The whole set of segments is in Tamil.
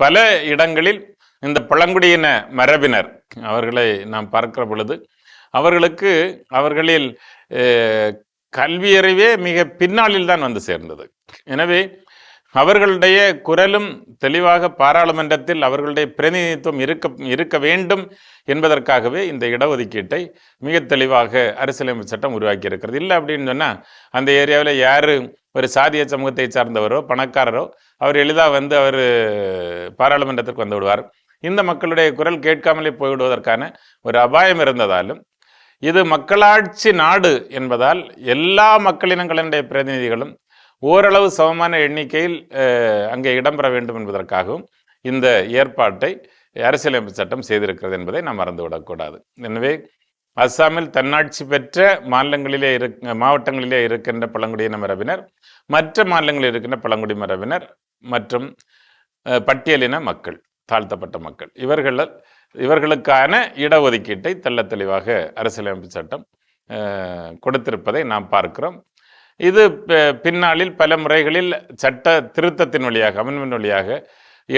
பல இடங்களில் இந்த பழங்குடியின மரபினர் அவர்களை நாம் பார்க்கிற பொழுது அவர்களுக்கு அவர்களில் கல்வியறிவே மிக பின்னாளில் தான் வந்து சேர்ந்தது. எனவே அவர்களுடைய குரலும் தெளிவாக பாராளுமன்றத்தில் அவர்களுடைய பிரதிநிதித்துவம் இருக்க இருக்க வேண்டும் என்பதற்காகவே இந்த இடஒதுக்கீட்டை மிக தெளிவாக அரசியலமைப்பு சட்டம் உருவாக்கி இருக்கிறது இல்லை அப்படின்னு சொன்னால் அந்த ஏரியாவில் யார் ஒரு சாதிய சமூகத்தை சார்ந்தவரோ பணக்காரரோ அவர் எளிதாக வந்து அவர் பாராளுமன்றத்திற்கு வந்து விடுவார். இந்த மக்களுடைய குரல் கேட்காமலே போய்விடுவதற்கான ஒரு அபாயம் இருந்ததாலும் இது மக்களாட்சி நாடு என்பதால் எல்லா மக்களினங்களினுடைய பிரதிநிதிகளும் ஓரளவு சமமான எண்ணிக்கையில் அங்கே இடம்பெற வேண்டும் என்பதற்காகவும் இந்த ஏற்பாட்டை அரசியலமைப்பு சட்டம் செய்திருக்கிறது என்பதை நாம் மறந்துவிடக்கூடாது. எனவே அஸ்ஸாமில் தன்னாட்சி பெற்ற மாநிலங்களிலே இருக் மாவட்டங்களிலே இருக்கின்ற பழங்குடியின மரபினர் மற்ற மாநிலங்களில் இருக்கின்ற பழங்குடி மரபினர் மற்றும் பட்டியலின மக்கள் தாழ்த்தப்பட்ட மக்கள். இவர்கள் இவர்களுக்கான இடஒதுக்கீட்டை தெள்ள தெளிவாக அரசியலமைப்பு சட்டம் கொடுத்திருப்பதை நாம் பார்க்கிறோம். இது பின்னாளில் பல முறைகளில் சட்ட திருத்தத்தின் வழியாக அமன்மின் வழியாக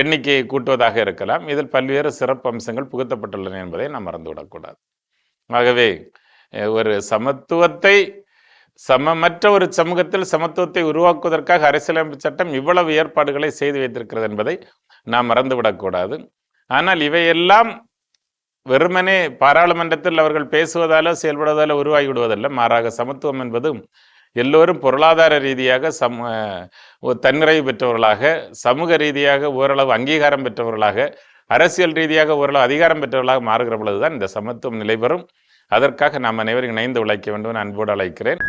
எண்ணிக்கையை கூட்டுவதாக இருக்கலாம். இதில் பல்வேறு சிறப்பு அம்சங்கள் புகுத்தப்பட்டுள்ளன என்பதை நாம் மறந்துவிடக்கூடாது. ஆகவே ஒரு சமத்துவத்தை சமமற்ற ஒரு சமூகத்தில் சமத்துவத்தை உருவாக்குவதற்காக அரசியலமைப்பு சட்டம் இவ்வளவு ஏற்பாடுகளை செய்து வைத்திருக்கிறது என்பதை நாம் மறந்துவிடக்கூடாது. ஆனால் இவையெல்லாம் வெறுமனே பாராளுமன்றத்தில் அவர்கள் பேசுவதாலோ செயல்படுவதாலோ உருவாகி விடுவதல்ல மாறாக சமத்துவம் என்பதும் எல்லோரும் பொருளாதார ரீதியாக சம தன்னிறைவு பெற்றவர்களாக சமூக ரீதியாக ஓரளவு அங்கீகாரம் பெற்றவர்களாக அரசியல் ரீதியாக ஓரளவு அதிகாரம் பெற்றவர்களாக மாறுகிற பொழுதுதான் இந்த சமத்துவம் நிலைபெறும். அதற்காக நாம் அனைவரும் இணைந்து உழைக்க வேண்டும் என அன்போடு அழைக்கிறேன்.